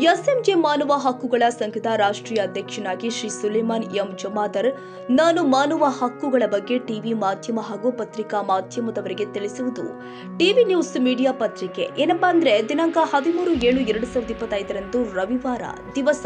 ಎಸ್ಎಂಜೆ ಮಾನವ ಹಕ್ಕುಗಳ ಸಂಘದ ರಾಷ್ಟ್ರೀಯ ಅಧ್ಯಕ್ಷನಾಗಿ ಶ್ರೀ ಸುಲೇಮಾನ್ ಎಂ ಜಮಾದರ್, ನಾನು ಮಾನವ ಹಕ್ಕುಗಳ ಬಗ್ಗೆ ಟಿವಿ ಮಾಧ್ಯಮ ಹಾಗೂ ಪತ್ರಿಕಾ ಮಾಧ್ಯಮದವರಿಗೆ ತಿಳಿಸುವುದು. ಟಿವಿ ನ್ಯೂಸ್ ಮೀಡಿಯಾ ಪತ್ರಿಕೆ ಏನಪ್ಪಾ ಅಂದ್ರೆ, ದಿನಾಂಕ ಹದಿಮೂರು ಏಳು ಎರಡು ಸಾವಿರದ ಇಪ್ಪತ್ತೈದರಂದು ರವಿವಾರ ದಿವಸ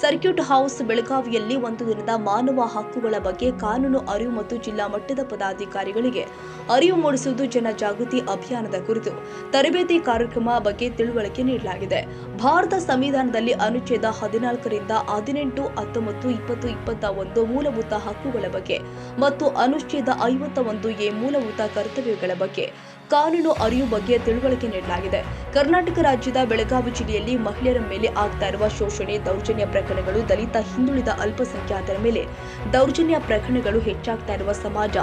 ಸರ್ಕ್ಯೂಟ್ ಹೌಸ್ ಬೆಳಗಾವಿಯಲ್ಲಿ ಒಂದು ದಿನದ ಮಾನವ ಹಕ್ಕುಗಳ ಬಗ್ಗೆ ಕಾನೂನು ಅರಿವು ಮತ್ತು ಜಿಲ್ಲಾ ಮಟ್ಟದ ಪದಾಧಿಕಾರಿಗಳಿಗೆ ಅರಿವು ಮೂಡಿಸುವುದು ಜನ ಜಾಗೃತಿ ಅಭಿಯಾನದ ಕುರಿತು ತರಬೇತಿ ಕಾರ್ಯಕ್ರಮ ಬಗ್ಗೆ ತಿಳುವಳಿಕೆ ನೀಡಲಾಗಿದೆ. ಭಾರತ ಸಂವಿಧಾನದಲ್ಲಿ ಅನುಚ್ಛೇದ ಹದಿನಾಲ್ಕರಿಂದ ಹದಿನೆಂಟು, ಹತ್ತೊಂಬತ್ತು, ಇಪ್ಪತ್ತು, ಇಪ್ಪತ್ತ ಒಂದು ಮೂಲಭೂತ ಹಕ್ಕುಗಳ ಬಗ್ಗೆ ಮತ್ತು ಅನುಚ್ಛೇದ ಐವತ್ತ ಒಂದು ಎ ಮೂಲಭೂತ ಕರ್ತವ್ಯಗಳ ಬಗ್ಗೆ ಕಾನೂನು ಅರಿವು ಬಗ್ಗೆ ತಿಳುವಳಿಕೆ ನೀಡಲಾಗಿದೆ. ಕರ್ನಾಟಕ ರಾಜ್ಯದ ಬೆಳಗಾವಿ ಜಿಲ್ಲೆಯಲ್ಲಿ ಮಹಿಳೆಯರ ಮೇಲೆ ಆಗ್ತಾ ಇರುವ ಶೋಷಣೆ, ದೌರ್ಜನ್ಯ ಪ್ರಕರಣಗಳು ದಲಿತ ಹಿಂದುಳಿದ ಅಲ್ಪಸಂಖ್ಯಾತರ ಮೇಲೆ. ದೌರ್ಜನ್ಯ ಪ್ರಕರಣಗಳು ಹೆಚ್ಚಾಗ್ತಾ ಇರುವ ಸಮಾಜ.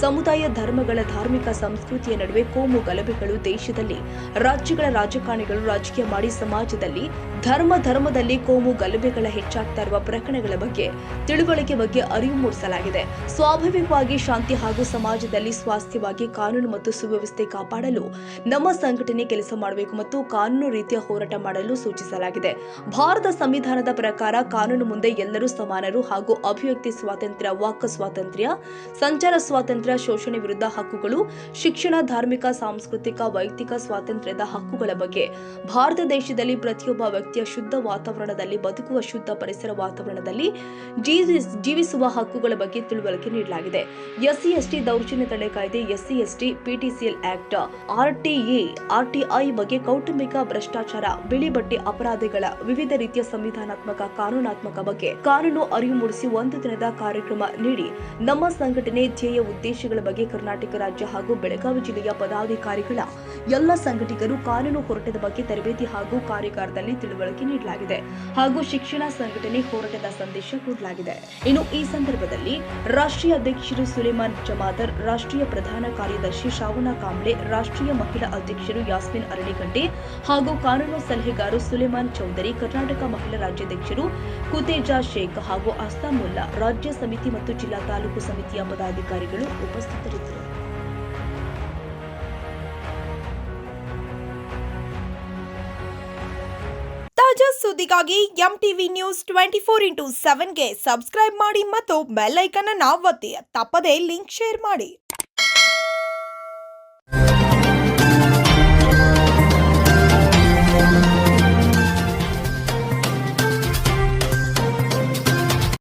ಸಮುದಾಯ ಧರ್ಮಗಳ ಧಾರ್ಮಿಕ ಸಂಸ್ಕೃತಿಯ ನಡುವೆ ಕೋಮು ಗಲಭೆಗಳು ದೇಶದಲ್ಲಿ. ರಾಜ್ಯಗಳ ರಾಜಕಾರಣಿಗಳು ರಾಜಕೀಯ ಮಾಡಿ ಸಮಾಜದಲ್ಲಿ. ಧರ್ಮ ಧರ್ಮದಲ್ಲಿ ಕೋಮು ಗಲಭೆಗಳ ಹೆಚ್ಚಾಗ್ತಾ ಇರುವ ಪ್ರಕರಣಗಳ ಬಗ್ಗೆ ತಿಳುವಳಿಕೆ ಬಗ್ಗೆ ಅರಿವು ಮೂಡಿಸಲಾಗಿದೆ. ಸ್ವಾಭಾವಿಕವಾಗಿ ಶಾಂತಿ ಹಾಗೂ ಸಮಾಜದಲ್ಲಿ ಸ್ವಾಸ್ಥ್ಯವಾಗಿ ಕಾನೂನು ಮತ್ತು ಸುವ್ಯವಸ್ಥೆ ಕಾಪಾಡಲು ನಮ್ಮ ಸಂಘಟನೆ ಕೆಲಸ ಮಾಡಬೇಕು ಮತ್ತು ಕಾನೂನು ರೀತಿಯ ಹೋರಾಟ ಮಾಡಲು ಸೂಚಿಸಲಾಗಿದೆ. ಭಾರತ ಸಂವಿಧಾನದ ಪ್ರಕಾರ ಕಾನೂನು ಮುಂದೆ ಎಲ್ಲರೂ ಸಮಾನರು ಹಾಗೂ ಅಭಿವ್ಯಕ್ತಿ ಸ್ವಾತಂತ್ರ್ಯ, ವಾಕ್ ಸ್ವಾತಂತ್ರ್ಯ, ಸಂಚಾರ ಸ್ವಾತಂತ್ರ್ಯ, ಶೋಷಣೆ ವಿರುದ್ಧ ಹಕ್ಕುಗಳು, ಶಿಕ್ಷಣ, ಧಾರ್ಮಿಕ, ಸಾಂಸ್ಕೃತಿಕ, ವೈಯಕ್ತಿಕ ಸ್ವಾತಂತ್ರ್ಯದ ಹಕ್ಕುಗಳ ಬಗ್ಗೆ. ಭಾರತ ದೇಶದಲ್ಲಿ ಪ್ರತಿಯೊಬ್ಬ ವ್ಯಕ್ತಿಯ ಶುದ್ಧ ವಾತಾವರಣದಲ್ಲಿ, ಬದುಕುವ ಶುದ್ಧ ಪರಿಸರ ವಾತಾವರಣದಲ್ಲಿ ಜೀವಿ- ಜೀವಿಸುವ ಹಕ್ಕುಗಳ ಬಗ್ಗೆ ತಿಳುವಳಿಕೆ ನೀಡಲಾಗಿದೆ. ಎಸ್ಸಿ ಎಸ್ಟಿ ದೌರ್ಜನ್ಯ ತಡೆ ಕಾಯ್ದೆ, SC ST PTCL act RTA RTI ಬಗ್ಗೆ ಕೌಟುಂಬಿಕ ಭ್ರಷ್ಟಾಚಾರ, ಬಿಳಿ ಬಟ್ಟೆ ಅಪರಾಧಗಳ ವಿವಿಧ ರೀತಿಯ ಸಂವಿಧಾನಾತ್ಮಕ, ಕಾನೂನಾತ್ಮಕ ಬಗ್ಗೆ ಕಾನೂನು ಅರಿವು ಮೂಡಿಸಿ ಒಂದು ದಿನದ ಕಾರ್ಯಕ್ರಮ ನೀಡಿ ನಮ್ಮ ಸಂಘಟನೆ ಧ್ಯೇಯ ಉದ್ದೇಶಗಳ ಬಗ್ಗೆ ಕರ್ನಾಟಕ ರಾಜ್ಯ ಹಾಗೂ ಬೆಳಗಾವಿ ಜಿಲ್ಲೆಯ ಪದಾಧಿಕಾರಿಗಳ ಎಲ್ಲ ಸಂಘಟಕರು ಕಾನೂನು ಹೋರಾಟದ ಬಗ್ಗೆ ತರಬೇತಿ ಹಾಗೂ ಕಾರ್ಯಾಗಾರದಲ್ಲಿ ತಿಳುವಳಿಕೆ ನೀಡಲಾಗಿದೆ ಹಾಗೂ ಶಿಕ್ಷಣ ಸಂಘಟನೆ ಹೋರಾಟದ ಸಂದೇಶ ಕೊಡಲಾಗಿದೆ. ಇನ್ನು ಈ ಸಂದರ್ಭದಲ್ಲಿ ರಾಷ್ಟ್ರೀಯ ಅಧ್ಯಕ್ಷರು ಸುಲೇಮಾನ್ ಜಮಾದರ್, ರಾಷ್ಟ್ರೀಯ ಪ್ರಧಾನ ಕಾರ್ಯದರ್ಶಿ ಶ್ರಾವಣ ಕಾಂಬ್ಳೆ, ರಾಷ್ಟ್ರೀಯ ಮಹಿಳಾ ಅಧ್ಯಕ್ಷರು ಯಾಸ್ಮಿನ್ ಹಾಗೂ ಕಾನೂನು ಸಲಹೆಗಾರು ಸುಲೇಮಾನ್ ಚೌಧರಿ, ಕರ್ನಾಟಕ ಮಹಿಳಾ ರಾಜ್ಯಾಧ್ಯಕ್ಷರು ಕುತೇಜಾ ಶೇಖ್ ಹಾಗೂ ಅಸ್ತಾಮುಲ್ಲಾ ರಾಜ್ಯ ಸಮಿತಿ ಮತ್ತು ಜಿಲ್ಲಾ ತಾಲೂಕು ಸಮಿತಿಯ ಪದಾಧಿಕಾರಿಗಳು ಉಪಸ್ಥಿತರಿದ್ದರು. ತಾಜಾ ಸುದ್ದಿಗಾಗಿ M TV news twenty four into ಸೆವೆನ್ಗೆ subscribe ಮಾಡಿ ಮತ್ತು ಬೆಲ್ ಐಕನ್ ಅನ್ನು ಒತ್ತಿ, ತಪ್ಪದೇ ಲಿಂಕ್ ಶೇರ್ ಮಾಡಿ.